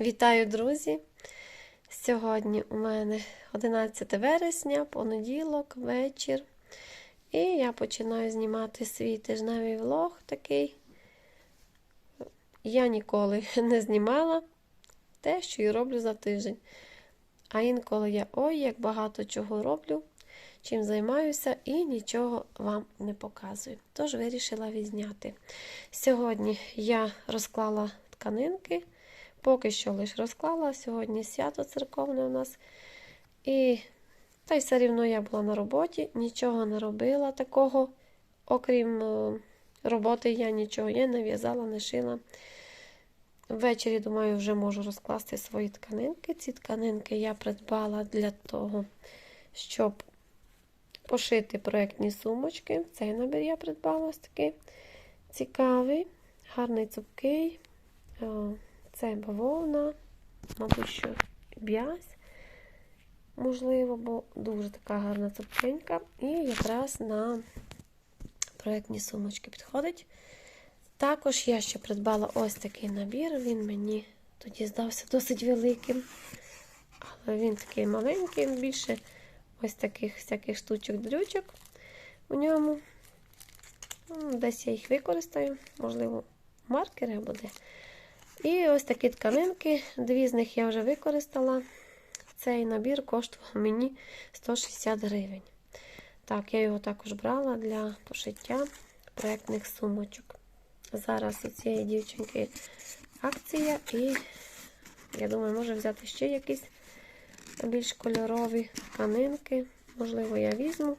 Вітаю, друзі! Сьогодні у мене 11 вересня, понеділок, вечір. І я починаю знімати свій тижневий влог такий. Я ніколи не знімала те, що і роблю за тиждень. А інколи я ой, як багато чого роблю, чим займаюся, і нічого вам не показую. Тож вирішила відзняти. Сьогодні я розклала тканинки. Поки що лише розклала. Сьогодні свято церковне у нас. І та й все рівно я була на роботі, нічого не робила такого, окрім е, роботи, я нічого я не в'язала, не шила. Ввечері, думаю, вже можу розкласти свої тканинки. Ці тканинки я придбала для того, щоб пошити проєктні сумочки. Цей набір я придбала такий цікавий, гарний цупкий. Це бавовна, мабуть, що б'язь, можливо, бо дуже така гарна цупкенька. І якраз на проєктні сумочки підходить. Також я ще придбала ось такий набір. Він мені тоді здався досить великим. Але він такий маленький, більше ось таких всяких штучок-дрючок у ньому. Десь я їх використаю, можливо, маркери буде. І ось такі тканинки, дві з них я вже використала. Цей набір коштував мені 160 гривень. Так, я його також брала для пошиття проєктних сумочок. Зараз у цієї дівчинки акція, і я думаю, може взяти ще якісь більш кольорові тканинки. Можливо, я візьму.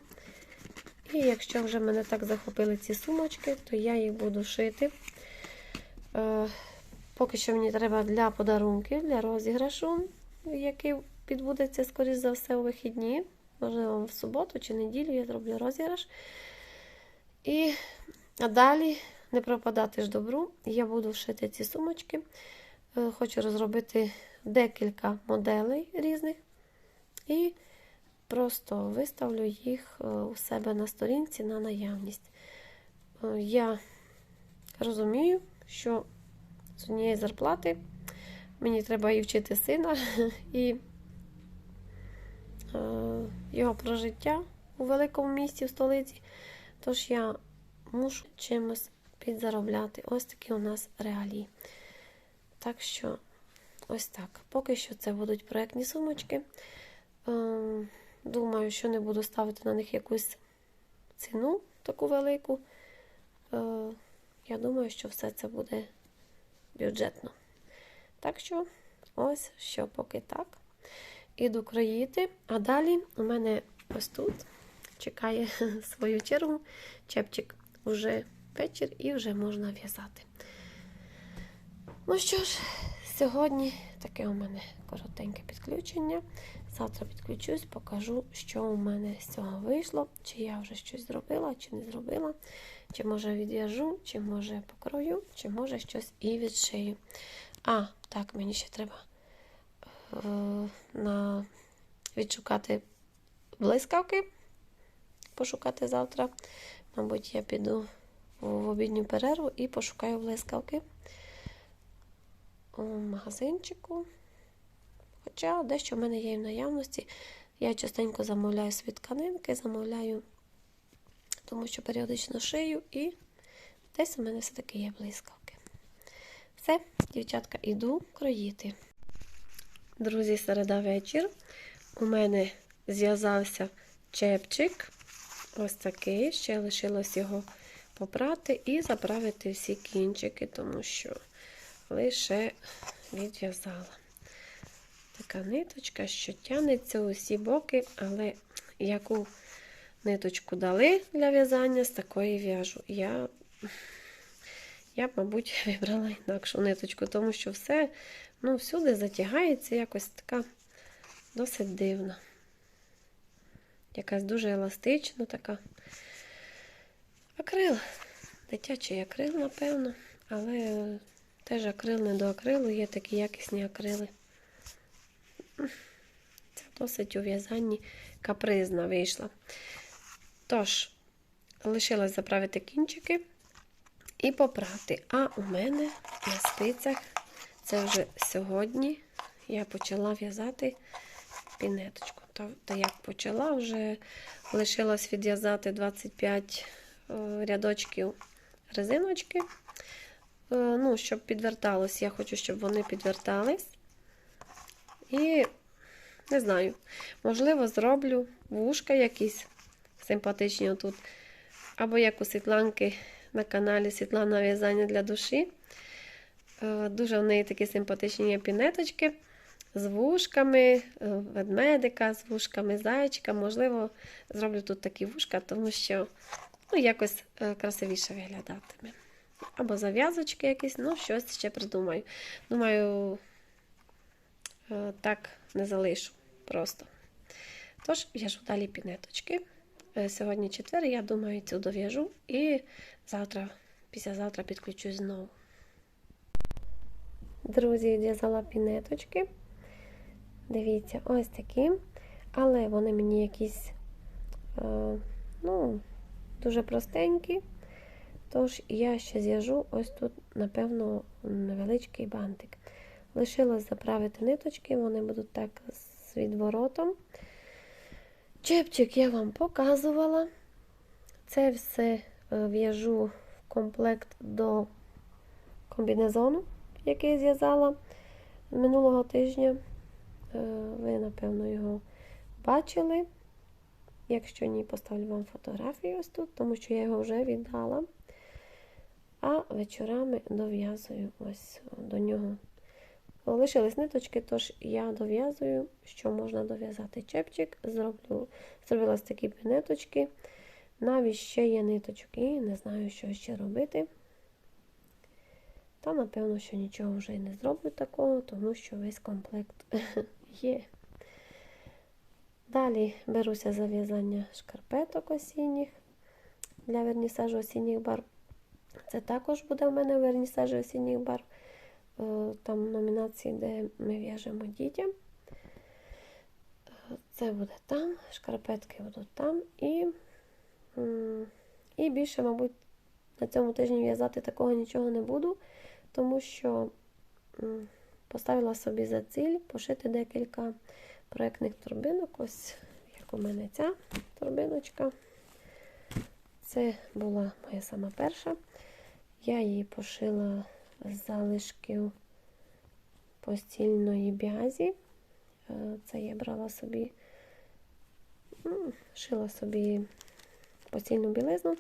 І якщо вже мене так захопили ці сумочки, то я їх буду шити. Поки що мені треба для подарунків, для розіграшу, який підбудеться, скоріш за все, у вихідні. Можливо, в суботу чи неділю я зроблю розіграш. І а далі, не пропадати ж добру, я буду шити ці сумочки. Хочу розробити декілька моделей різних. І просто виставлю їх у себе на сторінці на наявність. Я розумію, що з однієї зарплати. Мені треба і вчити сина, і е, його прожиття у великому місті, в столиці. Тож я мушу чимось підзаробляти. Ось такі у нас реалії. Так що, ось так. Поки що це будуть проєктні сумочки. Е, думаю, що не буду ставити на них якусь ціну таку велику. Е, я думаю, що все це буде бюджетно. Так що, ось що поки так. Іду кроїти, а далі у мене ось тут чекає свою чергу. Чепчик вже вечір і вже можна в'язати. Ну що ж, сьогодні таке у мене коротеньке підключення. Завтра підключусь, покажу, що у мене з цього вийшло, чи я вже щось зробила, чи не зробила, чи може відв'яжу, чи може покрою, чи може щось і відшию. А, так, мені ще треба е, на відшукати блискавки, пошукати завтра. Мабуть, я піду в обідню перерву і пошукаю блискавки у магазинчику. Хоча дещо в мене є в наявності. Я частенько замовляю свої тканинки, замовляю, тому що періодично шию, і десь у мене все-таки є блискавки. Все, дівчатка, іду кроїти. Друзі, середа вечір. У мене зв'язався чепчик. Ось такий. Ще лишилось його попрати і заправити всі кінчики, тому що лише відв'язала. Така ниточка, що тянеться усі боки, але яку ниточку дали для в'язання, з такої в'яжу. Я, я мабуть, вибрала інакшу ниточку, тому що все ну, всюди затягається якось така досить дивна. Якась дуже еластична така. Акрил. Дитячий акрил, напевно, але теж акрил не до акрилу, є такі якісні акрили. Це досить у в'язанні капризна вийшла. Тож, лишилось заправити кінчики і попрати. А у мене на спицях це вже сьогодні я почала в'язати пінеточку. Та, як почала, вже лишилось відв'язати 25 е, рядочків резиночки. Е, ну, щоб підверталось, я хочу, щоб вони підвертались. І не знаю, можливо, зроблю вушка якісь симпатичні отут. Або як у Світланки на каналі Світлана В'язання для душі. Е, Дуже в неї такі симпатичні пінеточки з вушками, е, ведмедика, з вушками зайчика. Можливо, зроблю тут такі вушка, тому що ну, якось е, красивіше виглядатиме. Або зав'язочки якісь, ну, щось ще придумаю. Думаю, так не залишу просто. Тож, в'яжу далі пінеточки. Е, Сьогодні четвер, я думаю, цю дов'яжу і завтра, післязавтра підключусь знову. Друзі, в'язала пінеточки. Дивіться, ось такі. Але вони мені якісь, е, ну, дуже простенькі. Тож я ще зв'яжу ось тут, напевно, невеличкий бантик. Лишилось заправити ниточки, вони будуть так з відворотом. Чепчик я вам показувала. Це все е, в'яжу в комплект до комбінезону, який зв'язала минулого тижня. Е, Ви, напевно, його бачили. Якщо ні, поставлю вам фотографію ось тут, тому що я його вже віддала. А вечорами дов'язую ось до нього. Лишились ниточки, тож я дов'язую, що можна дов'язати чепчик. Зроблю, зробила такі пінеточки. Навіть ще є ниточок і не знаю, що ще робити. Та, напевно, що нічого вже і не зроблю такого, тому що весь комплект є. Далі беруся за в'язання шкарпеток осінніх для вернісажу осінніх барв. Це також буде в мене вернісажі осінніх барв. Е, Там номінації, де ми в'яжемо дітям. Е, Це буде там, шкарпетки будуть там. І, і більше, мабуть, на цьому тижні в'язати такого нічого не буду, тому що поставила собі за ціль пошити декілька проєктних торбинок. Ось як у мене ця торбиночка. Це була моя сама перша. Я її пошила залишків постільної бязі. Е, Це я брала собі, шила собі постільну білизну.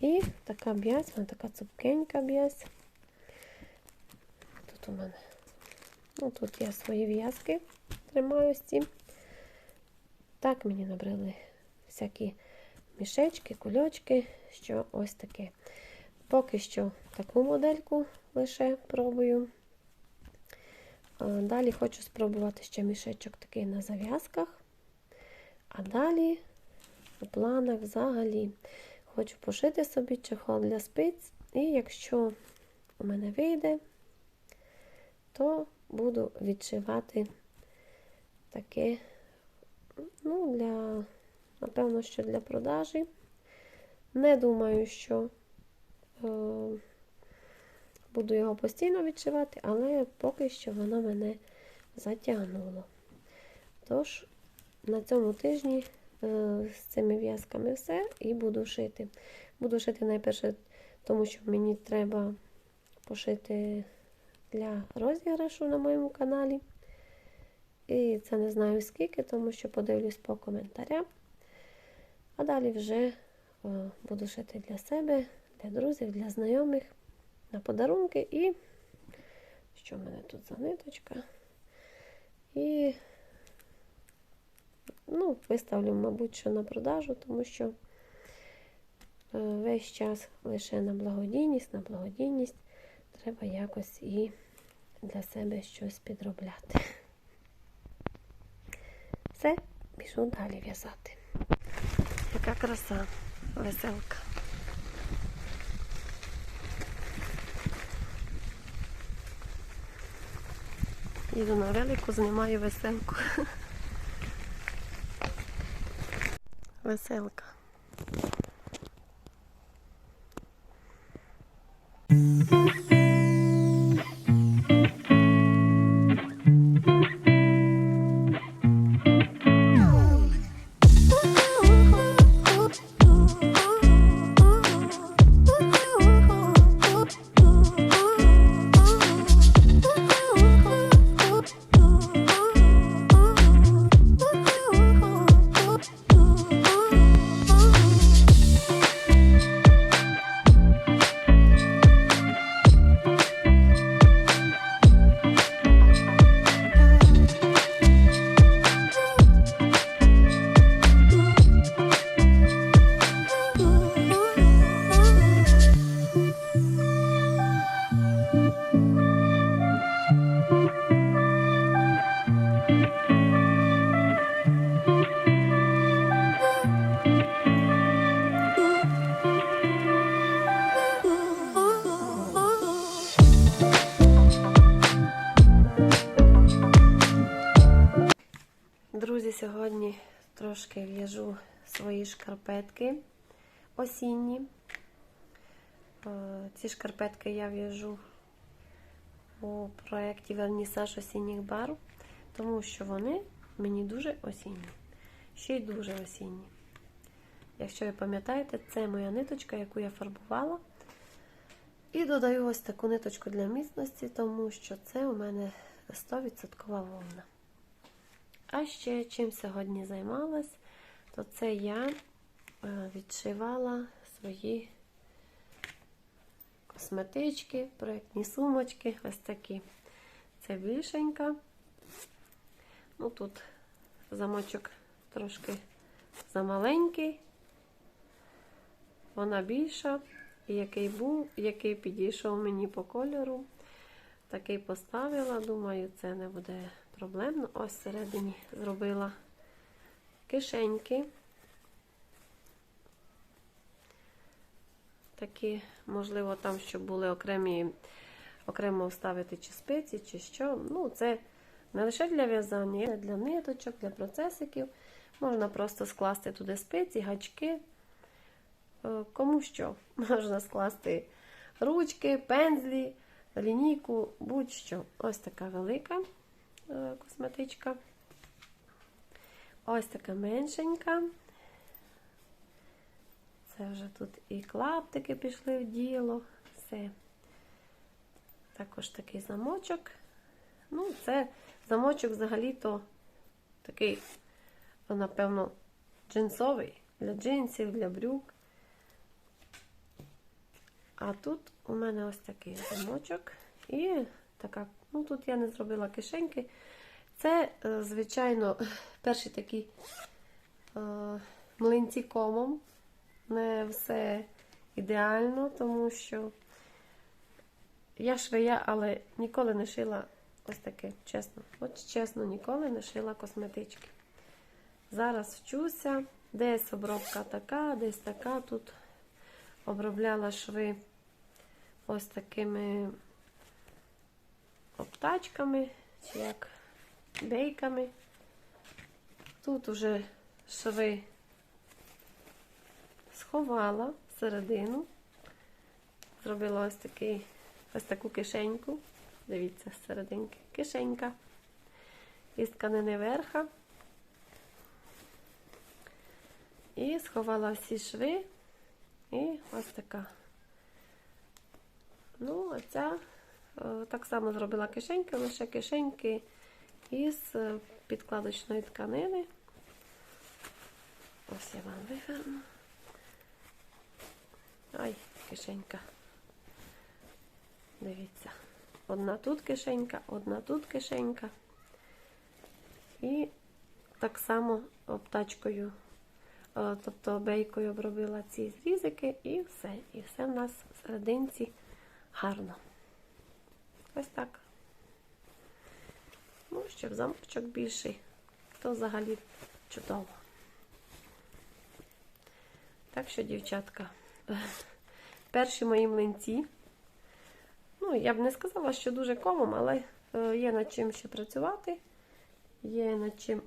І така б'язь, вона така цупкенька б'язь. Тут у мене, ну тут я свої в'язки тримаю ці. Так мені набрали всякі мішечки, кульочки, що ось таке. Поки що таку модельку лише пробую. Далі хочу спробувати ще мішечок такий на зав'язках. А далі у планах взагалі хочу пошити собі чехол для спиць. І якщо у мене вийде, то буду відшивати таке, ну, для, напевно, що для продажі. Не думаю, що е, буду його постійно відшивати, але поки що воно мене затягнуло. Тож, на цьому тижні е, з цими в'язками все і буду шити. Буду шити найперше, тому що мені треба пошити для розіграшу на моєму каналі. І це не знаю скільки, тому що подивлюсь по коментарям. А далі вже буду шити для себе, для друзів, для знайомих на подарунки. І що в мене тут за ниточка? І ну, виставлю, мабуть, що на продажу, тому що е, весь час лише на благодійність, на благодійність треба якось і для себе щось підробляти. Все, біжу далі в'язати. Яка краса, веселка. Їду на велику, знімаю веселку. Веселка. сьогодні трошки в'яжу свої шкарпетки осінні. Е, Ці шкарпетки я в'яжу у проєкті Вернісаж осінніх барв, тому що вони мені дуже осінні. Ще й дуже осінні. Якщо ви пам'ятаєте, це моя ниточка, яку я фарбувала. І додаю ось таку ниточку для міцності, тому що це у мене 100% вовна. А ще чим сьогодні займалась, то це я е, відшивала свої косметички, проєктні сумочки, ось такі. Це більшенька. Ну, тут замочок трошки замаленький. Вона більша. І який був, який підійшов мені по кольору, такий поставила. Думаю, це не буде проблемно. Ось всередині зробила кишеньки. Такі, можливо, там, щоб були окремі, окремо вставити чи спиці, чи що. Ну, це не лише для в'язання, а для ниточок, для процесиків. Можна просто скласти туди спиці, гачки. Е, Кому що. Можна скласти ручки, пензлі, лінійку, будь-що. Ось така велика косметичка. Ось така меншенька. Це вже тут і клаптики пішли в діло. Все. Також такий замочок. Ну, це замочок взагалі-то такий, напевно, джинсовий для джинсів, для брюк. А тут у мене ось такий замочок. І така, ну тут я не зробила кишеньки. Це, е, звичайно, перші такі е, млинці комом. Не все ідеально, тому що я швея, але ніколи не шила ось таке, чесно. От чесно, ніколи не шила косметички. Зараз вчуся, десь обробка така, десь така. Тут обробляла шви ось такими обтачками, чи як бейками. Тут уже шви сховала всередину, зробила ось такий, ось таку кишеньку. Дивіться, серединки кишенька із тканини верха. І сховала всі шви. І ось така. Ну, а ця е, так само зробила кишеньки, лише кишеньки із е, підкладочної тканини. Ось я вам виверну. Ай, кишенька. Дивіться. Одна тут кишенька, одна тут кишенька. І так само обтачкою, е, тобто бейкою обробила ці зрізики і все. І все в нас в серединці гарно. Ось так. Ну, щоб замочок більший, то взагалі чудово. Так що, дівчатка, перші мої млинці. Ну, я б не сказала, що дуже комом, але е, є над чим ще працювати, є над чим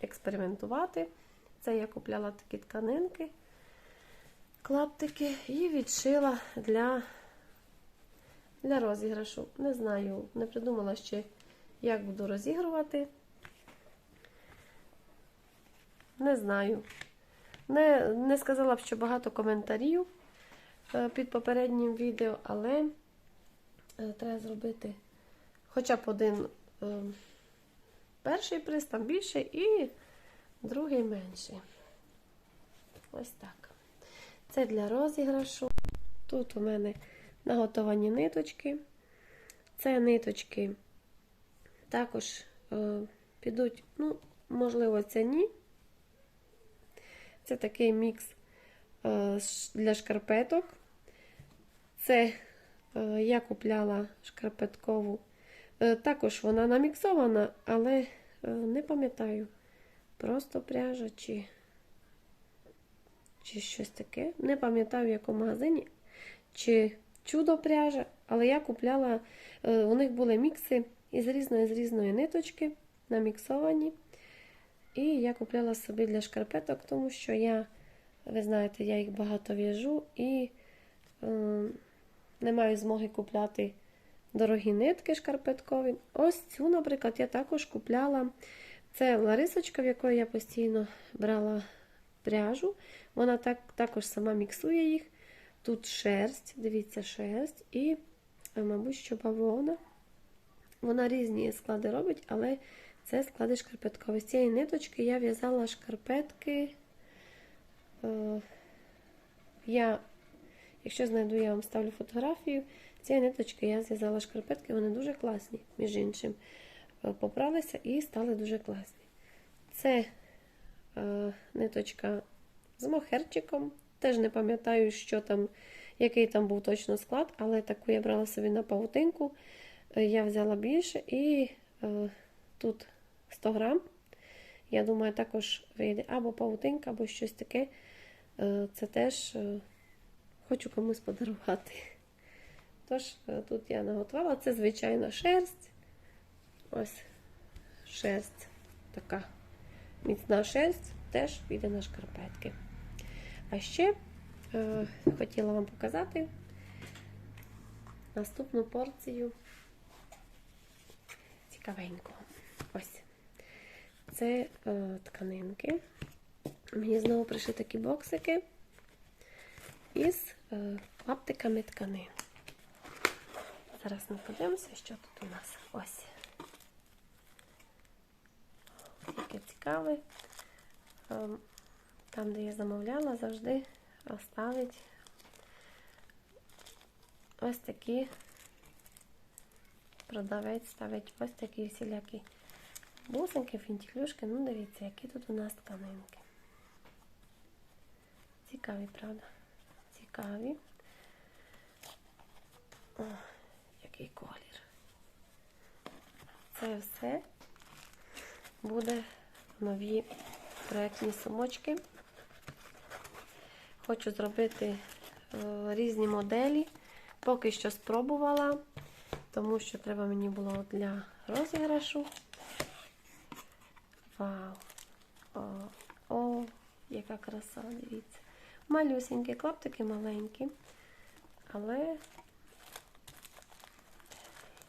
експериментувати. Це я купляла такі тканинки, клаптики і відшила для для розіграшу. Не знаю, не придумала ще, як буду розігрувати. Не знаю. Не, не сказала б, що багато коментарів е, під попереднім відео, але е, треба зробити хоча б один е, перший приз, там більший, і другий менший. Ось так. Це для розіграшу. Тут у мене наготовані ниточки. Це ниточки також е, підуть, ну, можливо, це ні. Це такий мікс е, для шкарпеток. Це е, я купляла шкарпеткову. Також вона наміксована, але не пам'ятаю, просто пряжа чи, чи щось таке. Не пам'ятаю, в якому магазині. чи чудо пряжа, але я купляла, е, у них були мікси із різної з різної ниточки, наміксовані. І я купляла собі для шкарпеток, тому що я, ви знаєте, я їх багато в'яжу і е, не маю змоги купляти дорогі нитки шкарпеткові. Ось цю, наприклад, я також купляла. Це Ларисочка, в якої я постійно брала пряжу. Вона так, також сама міксує їх. Тут шерсть, дивіться, шерсть, і, е, мабуть, що бавовна. Вона різні склади робить, але це склади шкарпеткові. З цієї ниточки я в'язала шкарпетки. Е, Я, якщо знайду, я вам ставлю фотографію. З цієї ниточки я зв'язала шкарпетки, вони дуже класні, між іншим. Е, Поправилися і стали дуже класні. Це ниточка з мохерчиком. Теж не пам'ятаю, що там, який там був точно склад, але таку я брала собі на павутинку. Е, Я взяла більше і е, тут 100 грам. Я думаю, також вийде або павутинка, або щось таке. Е, Це теж е, хочу комусь подарувати. Тож, е, тут я наготувала. Це звичайна шерсть. Ось шерсть така міцна шерсть теж піде на шкарпетки. А ще е, хотіла вам показати наступну порцію цікавенького. Ось. Це е, тканинки. Мені знову прийшли такі боксики із е, клаптиками тканин. Зараз ми подивимося, що тут у нас. Ось. Яке цікаве. Там, де я замовляла, завжди ставить ось такі продавець ставить ось такі всілякі бусинки, фінтіклюшки. Ну, дивіться, які тут у нас тканинки. Цікаві, правда? Цікаві. О, який колір. Це все буде нові проєктні сумочки. Хочу зробити е, різні моделі. Поки що спробувала, тому що треба мені було для розіграшу. Вау! О, о, яка краса, дивіться. Малюсенькі клаптики маленькі. Але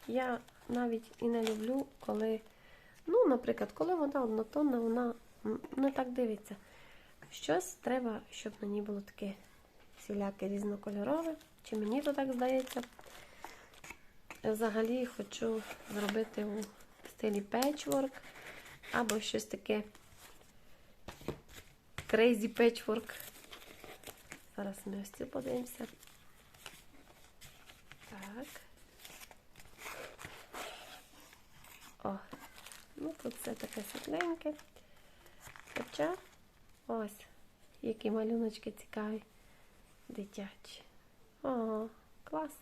я навіть і не люблю, коли, ну, наприклад, коли вона однотонна, вона не так дивиться. Щось треба, щоб на ній було таке всіляке різнокольорове. Чи мені то так здається? Взагалі хочу зробити у стилі печворк або щось таке crazy patchwork. Зараз ми ось цю подивимося. Так. О, ну тут все таке світленьке. Хоча ось, які малюночки цікаві, дитячі. О, клас.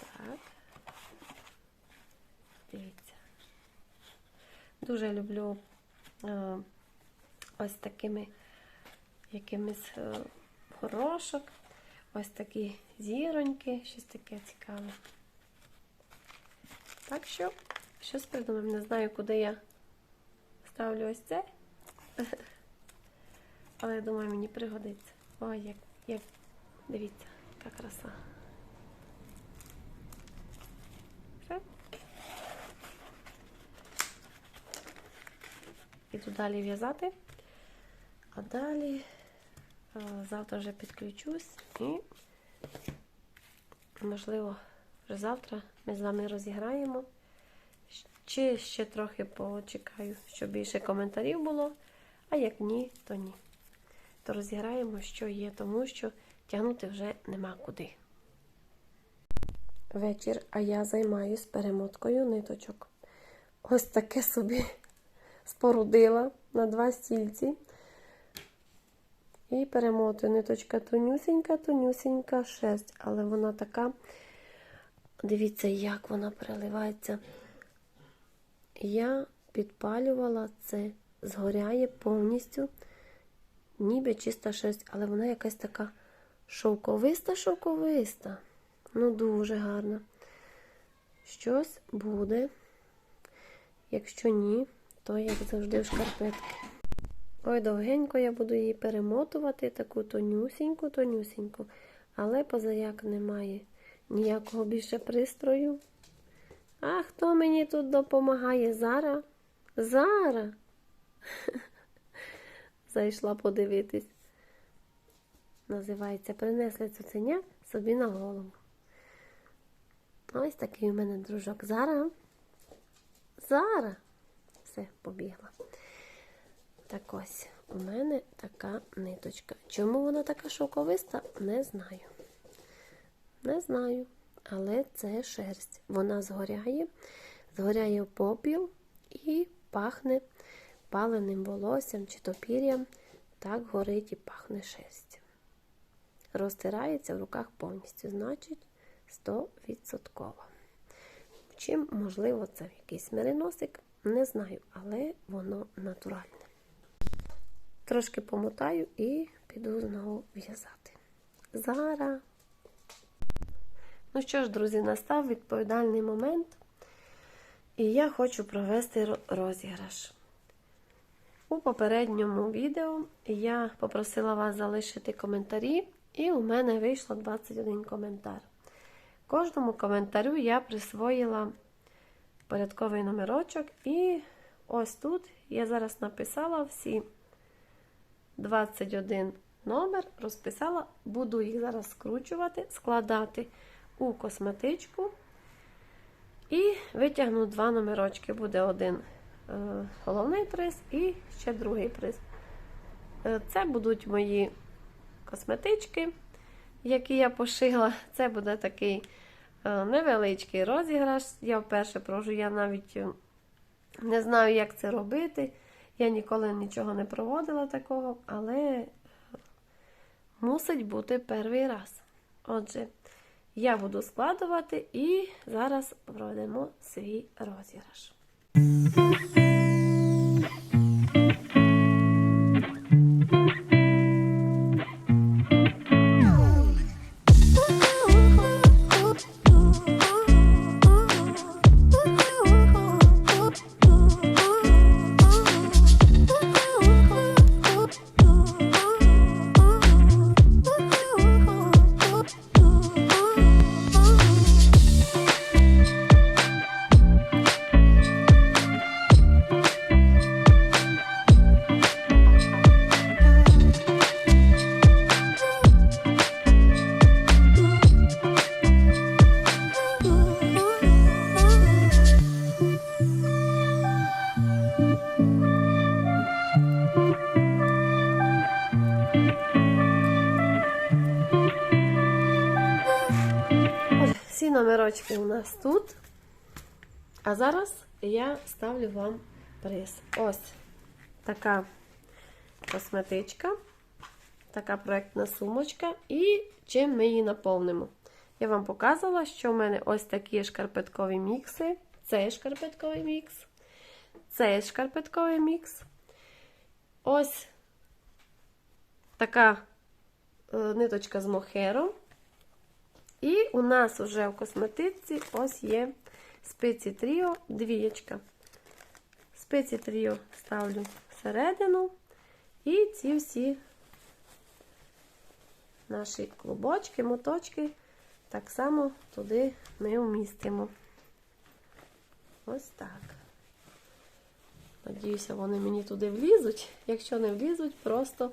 Так. Дивіться. Дуже люблю е, ось такими якимись е, горошок. Ось такі зіроньки, щось таке цікаве. Так що, щось придумаємо. Не знаю, куди я ставлю ось це. Але я думаю, мені пригодиться. Ой, як, як дивіться, яка краса. Все. Іду далі в'язати. А далі е, завтра вже підключусь і, можливо, вже завтра ми з вами розіграємо. Чи ще трохи почекаю, щоб більше коментарів було, а як ні, то ні. То розіграємо, що є, тому що тягнути вже нема куди. Вечір, а я займаюсь перемоткою ниточок. Ось таке собі спорудила на два стільці. І перемотую ниточка тонюсенька, тонюсенька шерсть, але вона така, дивіться, як вона переливається. Я підпалювала це, згоряє повністю, ніби чиста шерсть, але вона якась така шовковиста-шовковиста. Ну, дуже гарна. Щось буде. Якщо ні, то як завжди в шкарпетки. Ой, довгенько я буду її перемотувати, таку тонюсіньку, тонюсіньку. Але позаяк немає ніякого більше пристрою. А хто мені тут допомагає? Зара? Зара. Зайшла подивитись. Називається Принесли цуценя собі на голову. Ось такий у мене дружок. Зара. Зара. Все, побігла. Так ось, у мене така ниточка. Чому вона така шовковиста, не знаю. Не знаю. Але це шерсть. Вона згоряє, згоряє попіл і пахне паленим волоссям чи то пір'ям. Так горить і пахне шерсть. Розтирається в руках повністю, значить 100%. Чим, можливо, це якийсь мериносик, не знаю, але воно натуральне. Трошки помотаю і піду знову в'язати. Зараз. Ну що ж, друзі, настав відповідальний момент, і я хочу провести розіграш. У попередньому відео я попросила вас залишити коментарі, і у мене вийшло 21 коментар. Кожному коментарю я присвоїла порядковий номерочок, і ось тут я зараз написала всі 21 номер, розписала, буду їх зараз скручувати, складати у косметичку. І витягну два номерочки. Буде один е, головний приз і ще другий приз. Е, Це будуть мої косметички, які я пошила. Це буде такий е, невеличкий розіграш. Я вперше прожу, я навіть не знаю, як це робити. Я ніколи нічого не проводила такого, але мусить бути перший раз. Отже, я буду складувати і зараз проведемо свій розіграш. У нас тут. А зараз я ставлю вам приз. Ось така косметичка, така проєктна сумочка. І чим ми її наповнимо. Я вам показувала, що в мене ось такі шкарпеткові мікси. Це шкарпетковий мікс. Це шкарпетковий мікс. Ось така е, ниточка з мохером. І у нас вже в косметичці ось є спеці тріо двієчка. Спеці тріо ставлю всередину. І ці всі наші клубочки, моточки так само туди ми вмістимо. Ось так. Надіюся, вони мені туди влізуть. Якщо не влізуть, просто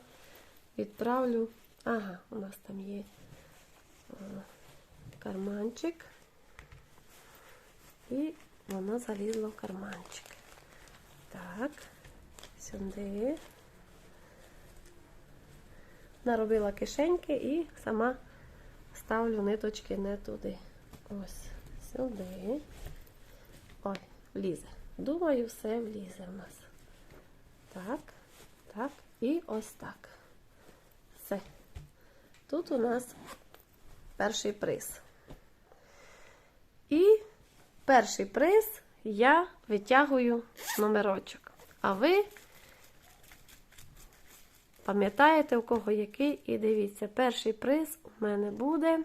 відправлю. Ага, у нас там є е, карманчик. І воно залізло в карманчик. Так, сюди. Наробила кишеньки і сама ставлю ниточки не туди. Ось, сюди. Ой, влізе. Думаю, все влізе в нас. Так, так, і ось так. Все. Тут у нас перший приз. І перший приз я витягую номерочок. А ви пам'ятаєте, у кого який, і дивіться, перший приз у мене буде.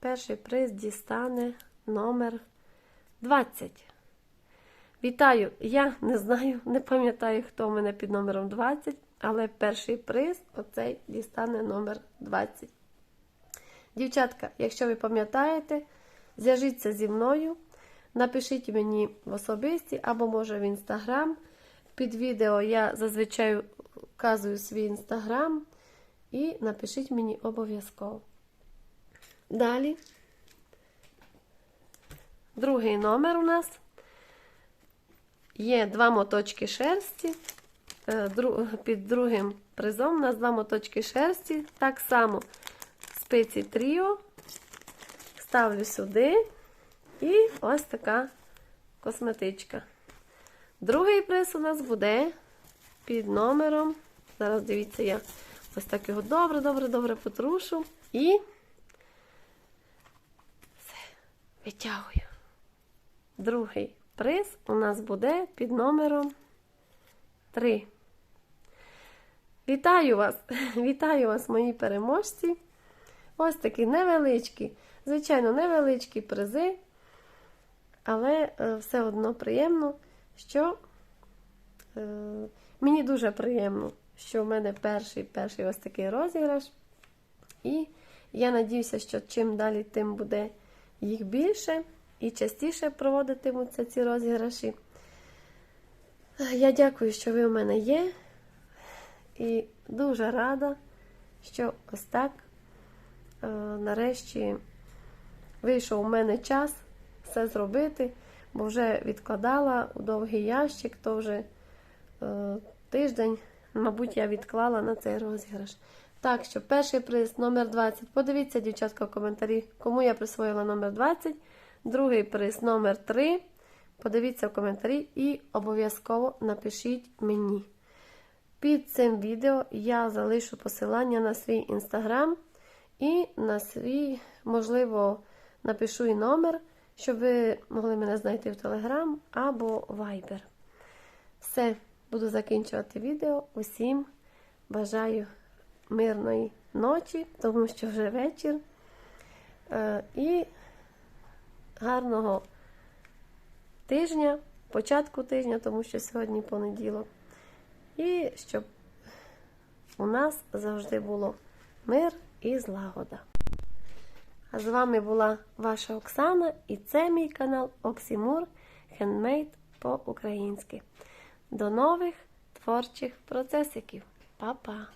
Перший приз дістане номер 20. Вітаю! Я не знаю, не пам'ятаю, хто в мене під номером 20, але перший приз оцей дістане номер 20. Дівчатка, якщо ви пам'ятаєте, зв'яжіться зі мною, напишіть мені в особисті або, може, в інстаграм. Під відео я зазвичай вказую свій інстаграм. І напишіть мені обов'язково. Далі. Другий номер у нас є два моточки шерсті. Е, Під другим призом у нас два моточки шерсті. Так само спиці тріо. Ставлю сюди. І ось така косметичка. Другий приз у нас буде під номером. Зараз дивіться, я ось так його добре, добре, добре потрушу. І все, витягую. Другий приз у нас буде під номером 3. Вітаю вас! Вітаю вас, мої переможці! Ось такі невеличкі, звичайно, невеличкі призи, але е, все одно приємно, що е, мені дуже приємно, що в мене перший перший ось такий розіграш. І я надіюся, що чим далі, тим буде їх більше і частіше проводитимуться ці розіграші. Я дякую, що ви у мене є. І дуже рада, що ось так нарешті вийшов у мене час все зробити, бо вже відкладала у довгий ящик, то вже е, тиждень, мабуть, я відклала на цей розіграш. Так що перший приз номер 20. Подивіться, дівчатка, в коментарі, кому я присвоїла номер 20. Другий приз номер 3. Подивіться в коментарі і обов'язково напишіть мені. Під цим відео я залишу посилання на свій інстаграм і на свій, можливо, напишу і номер, щоб ви могли мене знайти в Телеграм або Viber. Все, буду закінчувати відео. Усім бажаю мирної ночі, тому що вже вечір. Е, І гарного тижня, початку тижня, тому що сьогодні понеділок. І щоб у нас завжди було мир і злагода. А з вами була ваша Оксана, і це мій канал Оксімур Хендмейд по-українськи. До нових творчих процесиків. Па-па!